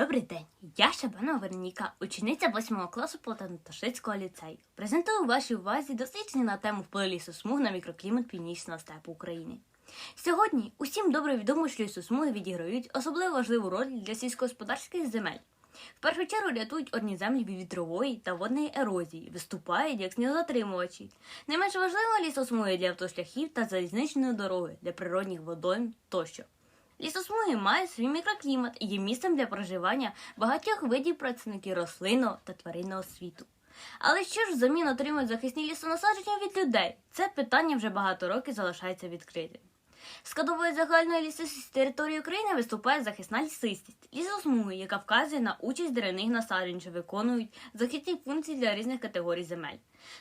Добрий день, я Шабанова Вероніка, учениця 8 класу Платонотошицького ліцею. Презентую вашій увазі дослідження на тему впливу лісосмуг на мікроклімат північного степу України. Сьогодні усім добре відомо, що лісосмуги відіграють особливо важливу роль для сільськогосподарських земель. В першу чергу рятують одні землі від вітрової та водної ерозії, виступають як снігозатримувачі. Не менш важливо лісосмуги для автошляхів та залізничної дороги, для природних водойм тощо. Лісосмуги мають свій мікроклімат і є місцем для проживання багатьох видів працівників рослинного та тваринного світу. Але що ж взамін отримують захисні лісонасадження від людей? Це питання вже багато років залишається відкритим. Складовою загальної лісистості території України виступає захисна лісистість, лісосмуги, яка вказує на участь деревних насаджень, що виконують захисні функції для різних категорій земель.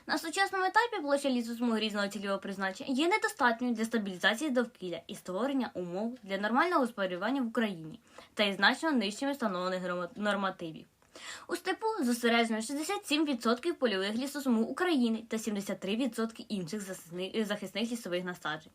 На сучасному етапі площа лісосмуги різного цільового призначення є недостатньою для стабілізації довкілля і створення умов для нормального господарювання в Україні та є значно нижчими встановлених нормативів. У степу зосереджено 67% польових лісосмуг України та 73% інших захисних- захисних лісових насаджень.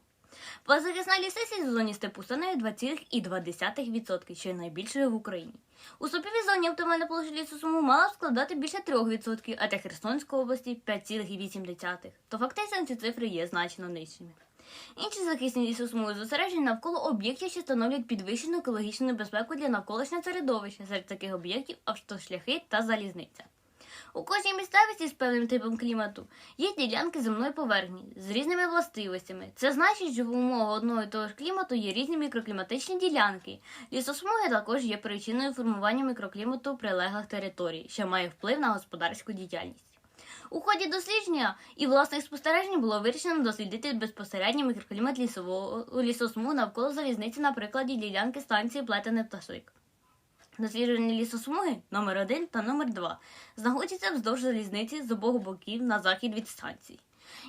Лісистість в зоні степу становить 2,2%, що є найбільшою в Україні. У сопівій зоні оптимальна площа лісосмуг мала б складати більше 3%, а для Херсонської області 5,8%. То фактично ці цифри є значно нижчими. Інші захисні лісосмуги зосереджені навколо об'єктів, що становлять підвищену екологічну небезпеку для навколишнього середовища, серед таких об'єктів автошляхи та залізниця. У кожній місцевості з певним типом клімату є ділянки земної поверхні з різними властивостями. Це значить, що в умовах одного і того ж клімату є різні мікрокліматичні ділянки. Лісосмуги також є причиною формування мікроклімату прилеглих територій, що має вплив на господарську діяльність. У ході дослідження і власних спостережень було вирішено дослідити безпосередньо мікроклімат лісового лісосмуг навколо залізниці на прикладі ділянки станції Плетений пташик. Досліджені лісосмуги номер 1 та номер 2 знаходяться вздовж залізниці з обох боків на захід від станції.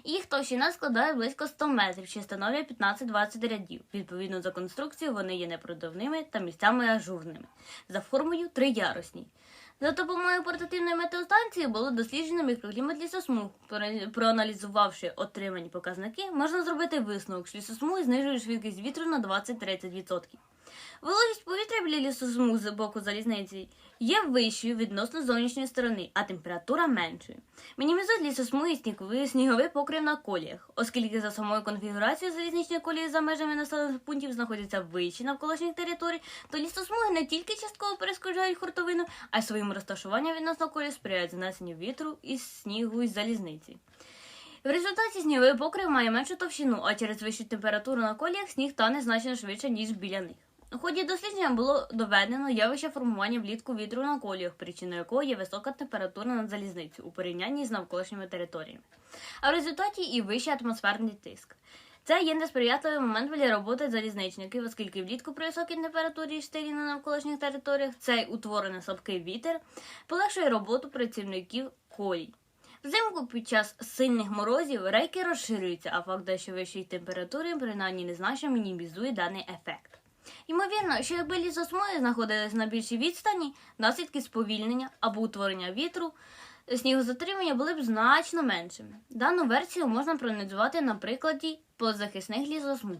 Їх товщина складає близько 100 метрів, що становлять 15-20 рядів. Відповідно за конструкцією, вони є непродавними та місцями ажурними, за формою триярусні. За допомогою портативної метеостанції було досліджено мікроклімат лісосмуг. Проаналізувавши отримані показники, можна зробити висновок, що лісосмуги знижують швидкість вітру на 20-30%. Вологість повітря біля лісосмуг з боку залізниці є вищою відносно зовнішньої сторони, а температура меншою. Мінімізують лісосмуги сніговий, сніговий покрив на коліях, оскільки за самою конфігурацією залізничної колії за межами населених пунктів знаходяться вищі навколишніх територій, то лісосмуги не тільки частково перешкоджають хуртовину, а й своїм розташуванням відносно колії сприяють занесенню вітру із снігу із залізниці. В результаті сніговий покрив має меншу товщину, а через вищу температуру на коліях сніг тане значно швидше, ніж біля них. У ході дослідження було доведено явище формування влітку вітру на коліях, причиною якого є висока температура над залізницею у порівнянні з навколишніми територіями, а в результаті і вищий атмосферний тиск. Це є несприятливий момент для роботи залізничників, оскільки влітку при високій температурі штилі на навколишніх територіях цей утворений слабкий вітер полегшує роботу працівників колій. Взимку під час сильних морозів рейки розширюються, а факт дещо вищої температури принаймні незначно мінімізує даний ефект. Ймовірно, що якби лісосмуги знаходились на більшій відстані, наслідки сповільнення або утворення вітру, снігозатримання були б значно меншими. Дану версію можна проаналізувати на прикладі позахисних лісосмуг.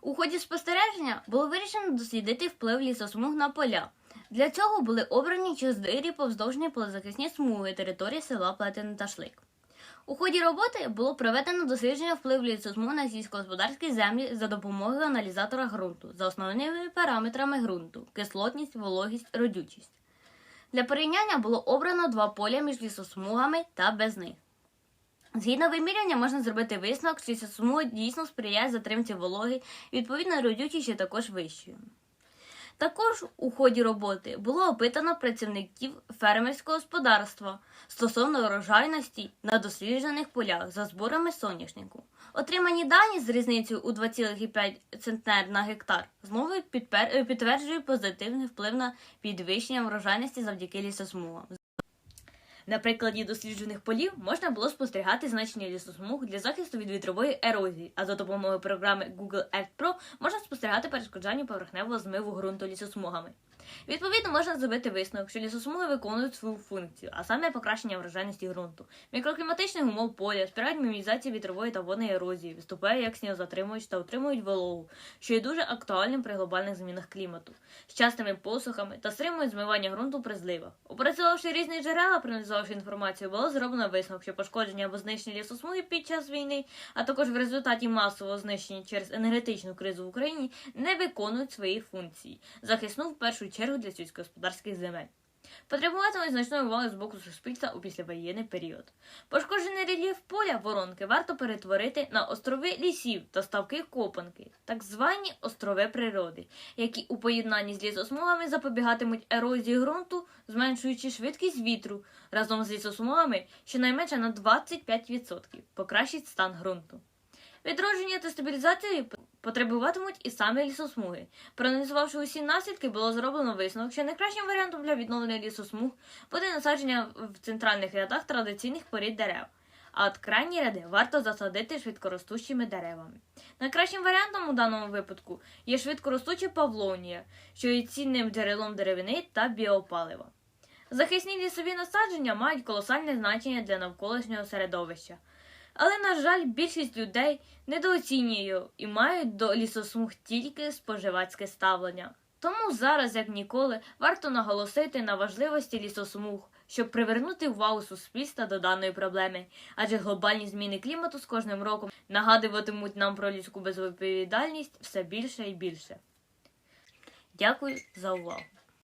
У ході спостереження було вирішено дослідити вплив лісосмуг на поля. Для цього були обрані чотири повздовжні позахисні смуги території села Плетений Ташлик. У ході роботи було проведено дослідження впливу лісосмуг на сільськогосподарські землі за допомогою аналізатора ґрунту за основними параметрами ґрунту кислотність, вологість, родючість. Для порівняння було обрано два поля між лісосмугами та без них. Згідно виміряння можна зробити висновок, що лісосмуги дійсно сприяють затримці вологи, відповідно родючість є також вищою. Також у ході роботи було опитано працівників фермерського господарства стосовно урожайності на досліджених полях за зборами соняшнику. Отримані дані з різницею у 2,5 центнер на гектар знову підтверджують позитивний вплив на підвищення врожайності завдяки лісосмугам. На прикладі досліджених полів можна було спостерігати значення лісосмуг для захисту від вітрової ерозії, а за допомогою програми Google Earth Pro можна спостерігати перешкоджання поверхневого змиву ґрунту лісосмугами. Відповідно, можна зробити висновок, що лісосмуги виконують свою функцію, а саме покращення врожайності ґрунту. Мікрокліматичних умов поля спирають мінімізацію вітрової та водної ерозії, виступає як снігозатримувач та утримують вологу, що є дуже актуальним при глобальних змінах клімату, з частими посухами та стримують змивання ґрунту при зливах. Опрацьовувавши різні джерела, проаналізувавши інформацію, було зроблено висновок, що пошкодження або знищення лісосмуги під час війни, а також в результаті масового знищення через енергетичну кризу в Україні не виконують свої функції, захисну в першу чергу для сільськогосподарських земель. Потребуватимуть значної уваги з боку суспільства у післявоєнний період. Пошкоджений рельєф поля воронки варто перетворити на острови лісів та ставки копанки, так звані острови природи, які у поєднанні з лісосмугами запобігатимуть ерозії ґрунту, зменшуючи швидкість вітру разом з лісосмугами щонайменше на 25%, покращить стан ґрунту. Відродження та стабілізації потребуватимуть і самі лісосмуги. Проаналізувавши усі наслідки, було зроблено висновок, що найкращим варіантом для відновлення лісосмуг буде насадження в центральних рядах традиційних порід дерев. А от крайні ряди варто засадити швидкоростущими деревами. Найкращим варіантом у даному випадку є швидкоростуча павлонія, що є цінним джерелом деревини та біопалива. Захисні лісові насадження мають колосальне значення для навколишнього середовища. Але, на жаль, більшість людей недооцінює і мають до лісосмуг тільки споживацьке ставлення. Тому зараз, як ніколи, варто наголосити на важливості лісосмуг, щоб привернути увагу суспільства до даної проблеми, адже глобальні зміни клімату з кожним роком нагадуватимуть нам про людську безвідповідальність все більше і більше. Дякую за увагу!